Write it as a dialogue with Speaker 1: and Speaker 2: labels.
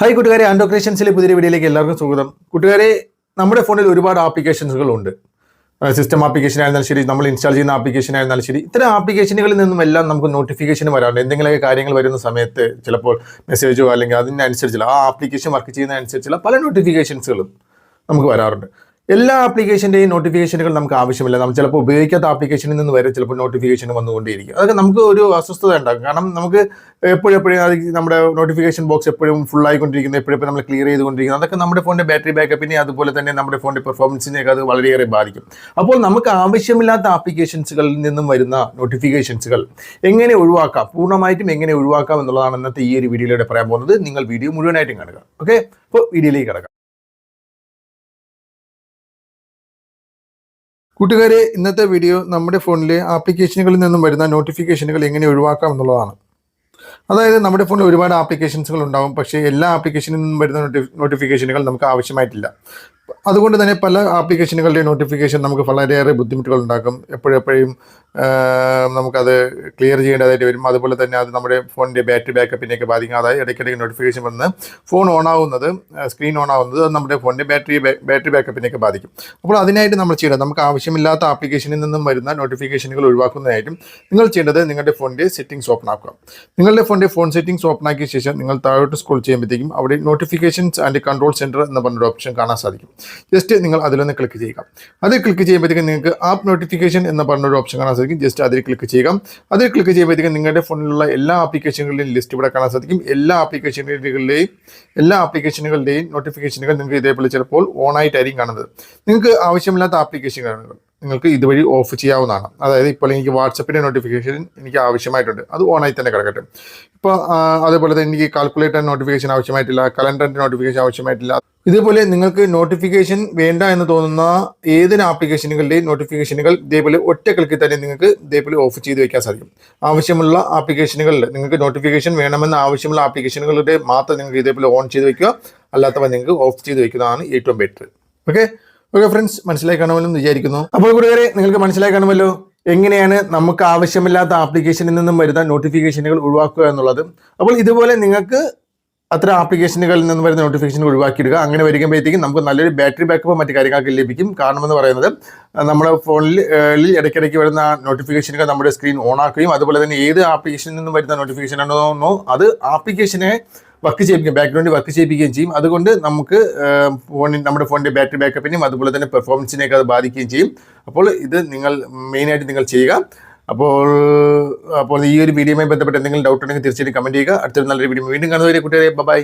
Speaker 1: Hi കൂട്ടുകാരെ. ആൻഡോക്രേഷൻസിലെ പുതിയ വീഡിയോയിലേക്ക് എല്ലാവർക്കും സ്വാഗതം. കൂട്ടുകാരെ നമ്മുടെ ഫോണിൽ ഒരുപാട് ആപ്ലിക്കേഷൻസുകളുണ്ട്. സിസ്റ്റം ആപ്ലിക്കേഷൻ ആയിരുന്നാലും ശരി നമ്മൾ ഇൻസ്റ്റാൾ ചെയ്യുന്ന ആപ്ലിക്കേഷൻ ആയിരുന്നാലും ശരി ഇത്തരം ആപ്ലിക്കേഷനുകളിൽ നിന്നും എല്ലാം നമുക്ക് നോട്ടിഫിക്കേഷൻ വരാറുണ്ട്. എന്തെങ്കിലുമൊക്കെ കാര്യങ്ങൾ വരുന്ന സമയത്ത് ചിലപ്പോൾ മെസ്സേജോ അല്ലെങ്കിൽ അതിനനുസരിച്ചുള്ള ആ ആപ്ലിക്കേഷൻ വർക്ക് ചെയ്യുന്നതിനനുസരിച്ചുള്ള പല നോട്ടിഫിക്കേഷൻസുകളും നമുക്ക് വരാറുണ്ട്. എല്ലാ ആപ്ലിക്കേഷന്റെയും നോട്ടിഫിക്കേഷനുകൾ നമുക്ക് ആവശ്യമില്ല. നമ്മൾ ചിലപ്പോൾ ഉപയോഗിക്കാത്ത ആപ്ലിക്കേഷനിൽ നിന്ന് വരെ ചിലപ്പോൾ നോട്ടിഫിക്കേഷൻ വന്നുകൊണ്ടേയിരിക്കും. അതൊക്കെ നമുക്ക് ഒരു അസ്വസ്ഥത ഉണ്ടാകും കാരണം നമുക്ക് എപ്പോഴും എപ്പോഴും നമ്മുടെ നോട്ടിഫിക്കേഷൻ ബോക്സ് എപ്പോഴും ഫുൾ ആയിക്കൊണ്ടിരിക്കുന്നത് എപ്പോഴും നമ്മൾ ക്ലിയർ ചെയ്തുകൊണ്ടിരിക്കുന്നത് അതൊക്കെ നമ്മുടെ ഫോണിന്റെ ബാറ്ററി ബാക്കപ്പിനെ അതുപോലെ തന്നെ നമ്മുടെ ഫോണിന്റെ പെർഫോമൻസിനെയൊക്കെ അത് വളരെയേറെ ബാധിക്കും. അപ്പോൾ നമുക്ക് ആവശ്യമില്ലാത്ത ആപ്ലിക്കേഷൻസുകളിൽ നിന്നും വരുന്ന നോട്ടിഫിക്കേഷൻസുകൾ എങ്ങനെ ഒഴിവാക്കാം? പൂർണമായിട്ടും എങ്ങനെ ഒഴിവാക്കാം എന്നുള്ളതാണ് ഇന്നത്തെ ഈ ഒരു വീഡിയോയിലൂടെ പറയാൻ പോകുന്നത്. നിങ്ങൾ വീഡിയോ മുഴുവനായിട്ടും കാണുക. ഓക്കെ അപ്പോൾ വീഡിയോയിലേക്ക് കിടക്കാം. കൂട്ടുകാരെ ഇന്നത്തെ വീഡിയോ നമ്മുടെ ഫോണിലെ ആപ്ലിക്കേഷനുകളിൽ നിന്നും വരുന്ന നോട്ടിഫിക്കേഷനുകൾ എങ്ങനെ ഒഴിവാക്കാം എന്നുള്ളതാണ്. അതായത് നമ്മുടെ ഫോണിൽ ഒരുപാട് ആപ്ലിക്കേഷൻസുകൾ ഉണ്ടാവും പക്ഷേ എല്ലാ ആപ്ലിക്കേഷനിൽ നിന്നും വരുന്ന നോട്ടിഫിക്കേഷനുകൾ നമുക്ക് ആവശ്യമായിട്ടില്ല. അതുകൊണ്ട് തന്നെ പല ആപ്ലിക്കേഷനുകളുടെയും നോട്ടിഫിക്കേഷൻ നമുക്ക് വളരെയേറെ ബുദ്ധിമുട്ടുകൾ ഉണ്ടാക്കും എപ്പോഴെപ്പോഴും നമുക്കത് ക്ലിയർ ചെയ്യേണ്ടതായിട്ട് വരും. അതുപോലെ തന്നെ അത് നമ്മുടെ ഫോണിന്റെ ബാറ്ററി ബാക്കപ്പിനെയൊക്കെ ബാധിക്കും അതായത് ഇടയ്ക്കിടയ്ക്ക് നോട്ടിഫിക്കേഷൻ വന്ന് ഫോൺ ഓൺ ആവുന്നത് സ്ക്രീൻ ഓൺ ആവുന്നത് അത് നമ്മുടെ ഫോണിന്റെ ബാറ്ററി ബാറ്ററി ബാക്കപ്പിനെയൊക്കെ ബാധിക്കും. അപ്പോൾ അതിനായിട്ട് നമ്മൾ ചെയ്യേണ്ടത് നമുക്ക് ആവശ്യമില്ലാത്ത ആപ്ലിക്കേഷനിൽ നിന്നും വരുന്ന നോട്ടിഫിക്കേഷനുകൾ ഒഴിവാക്കുന്നതിനായിട്ടും നിങ്ങൾ ചെയ്യേണ്ടത് നിങ്ങളുടെ ഫോണിന്റെ സെറ്റിംഗ്സ് ഓപ്പൺ ആക്കുക. നിങ്ങളുടെ ഫോണിന്റെ ഫോൺ സെറ്റിംഗ്സ് ഓപ്പൺ ആക്കിയ ശേഷം നിങ്ങൾ താഴോട്ട് സ്ക്രോൾ ചെയ്യുമ്പോഴത്തേക്കും അവിടെ നോട്ടിഫിക്കേഷൻസ് ആൻഡ് കൺട്രോൾ സെന്റർ എന്ന് പറഞ്ഞൊരു ഓപ്ഷൻ കാണാൻ സാധിക്കും. ജസ്റ്റ് നിങ്ങൾ അതിലൊന്ന് ക്ലിക്ക് ചെയ്യുക. അതിൽ ക്ലിക്ക് ചെയ്യുമ്പോഴത്തേക്കും നിങ്ങൾക്ക് ആപ്പ് നോട്ടിഫിക്കേഷൻ എന്ന് പറഞ്ഞൊരു ഓപ്ഷൻ കാണാൻ സാധിക്കും. ജസ്റ്റ് അതിൽ ക്ലിക്ക് ചെയ്യുക. അതിൽ ക്ലിക്ക് ചെയ്യുമ്പോഴത്തേക്കും നിങ്ങളുടെ ഫോണിലുള്ള എല്ലാ ആപ്ലിക്കേഷനുകളുടെയും ലിസ്റ്റ് ഇവിടെ കാണാൻ സാധിക്കും. എല്ലാ ആപ്ലിക്കേഷനുകളുടെയും എല്ലാ ആപ്ലിക്കേഷനുകളുടെയും നോട്ടിഫിക്കേഷനുകൾ നിങ്ങൾക്ക് ഇതേപോലെ ചിലപ്പോൾ ഓൺ ആയിട്ടായിരിക്കും കാണുന്നത്. നിങ്ങൾക്ക് ആവശ്യമില്ലാത്ത ആപ്ലിക്കേഷനുകൾ നിങ്ങൾക്ക് ഇതുവഴി ഓഫ് ചെയ്യാവുന്നതാണ്. അതായത് ഇപ്പോൾ എനിക്ക് വാട്സപ്പിന്റെ നോട്ടിഫിക്കേഷൻ എനിക്ക് ആവശ്യമായിട്ടുണ്ട്. അത് ഓണായി തന്നെ കിടക്കട്ടെ. ഇപ്പോൾ അതേപോലെ തന്നെ എനിക്ക് കാൽക്കുലേറ്റർ നോട്ടിഫിക്കേഷൻ ആവശ്യമായിട്ടില്ല കലണ്ടറിന്റെ നോട്ടിഫിക്കേഷൻ ആവശ്യമായിട്ടില്ല. ഇതേപോലെ നിങ്ങൾക്ക് നോട്ടിഫിക്കേഷൻ വേണ്ട എന്ന് തോന്നുന്ന ഏതൊരു ആപ്ലിക്കേഷനുകളുടെയും നോട്ടിഫിക്കേഷനുകൾ ഇതേപോലെ ഒറ്റ ക്ലിക്കിൽ തന്നെ നിങ്ങൾക്ക് ഇതേപോലെ ഓഫ് ചെയ്ത് വയ്ക്കാൻ സാധിക്കും. ആവശ്യമുള്ള ആപ്ലിക്കേഷനുകളിൽ നിങ്ങൾക്ക് നോട്ടിഫിക്കേഷൻ വേണമെന്ന് ആവശ്യമുള്ള ആപ്ലിക്കേഷനുകളുടെ മാത്രം നിങ്ങൾക്ക് ഇതേപോലെ ഓൺ ചെയ്ത് വയ്ക്കുക അല്ലാത്തവ നിങ്ങൾക്ക് ഓഫ് ചെയ്ത് വയ്ക്കുന്നതാണ് ഏറ്റവും ബെറ്റർ ഓക്കെ ഓക്കെ ഫ്രണ്ട്സ് മനസ്സിലായി കാണുമല്ലോ വിചാരിക്കുന്നു. അപ്പോൾ കൂട്ടുകാരെ നിങ്ങൾക്ക് മനസ്സിലായി കാണുമല്ലോ എങ്ങനെയാണ് നമുക്ക് ആവശ്യമില്ലാത്ത ആപ്ലിക്കേഷനിൽ നിന്നും വരുന്ന നോട്ടിഫിക്കേഷനുകൾ ഒഴിവാക്കുക എന്നുള്ളത്? അപ്പോൾ ഇതുപോലെ നിങ്ങൾക്ക് അത്ര ആപ്ലിക്കേഷനുകളിൽ നിന്ന് വരുന്ന നോട്ടിഫിക്കേഷൻ ഒഴിവാക്കിയിടുക. അങ്ങനെ വരുമ്പോഴത്തേക്കും നമുക്ക് നല്ലൊരു ബാറ്ററി ബാക്കപ്പ് മറ്റു കാര്യങ്ങൾക്ക് ലഭിക്കും. കാരണം എന്ന് പറയുന്നത് നമ്മുടെ ഫോണിൽ ഇടയ്ക്കിടയ്ക്ക് വരുന്ന നോട്ടിഫിക്കേഷനുകൾ നമ്മുടെ സ്ക്രീൻ ഓൺ ആക്കുകയും അതുപോലെ തന്നെ ഏത് ആപ്ലിക്കേഷനിൽ നിന്നും വരുന്ന നോട്ടിഫിക്കേഷൻ ആണോ അത് ആപ്ലിക്കേഷനെ വർക്ക് ചെയ്യിപ്പിക്കും ബാക്ക്ഗ്രൗണ്ടിൽ വർക്ക് ചെയ്യിപ്പിക്കുകയും ചെയ്യും. അതുകൊണ്ട് നമുക്ക് ഫോണിൽ നമ്മുടെ ഫോണിന്റെ ബാറ്ററി ബാക്കപ്പിനെയും അതുപോലെ തന്നെ പെർഫോമൻസിനെയൊക്കെ അത് ബാധിക്കുകയും ചെയ്യും. അപ്പോൾ ഇത് നിങ്ങൾ മെയിനായിട്ട് നിങ്ങൾ ചെയ്യുക. അപ്പോൾ അപ്പോൾ ഈ ഒരു വീഡിയോയുമായി ബന്ധപ്പെട്ട് എന്തെങ്കിലും ഡൗട്ട് ഉണ്ടെങ്കിൽ തീർച്ചയായിട്ടും കമന്റ് ചെയ്യുക. അടുത്തൊരു നല്ലൊരു വീഡിയോ വീണ്ടും കാണുന്നവരെ കുട്ടികളെ ബൈ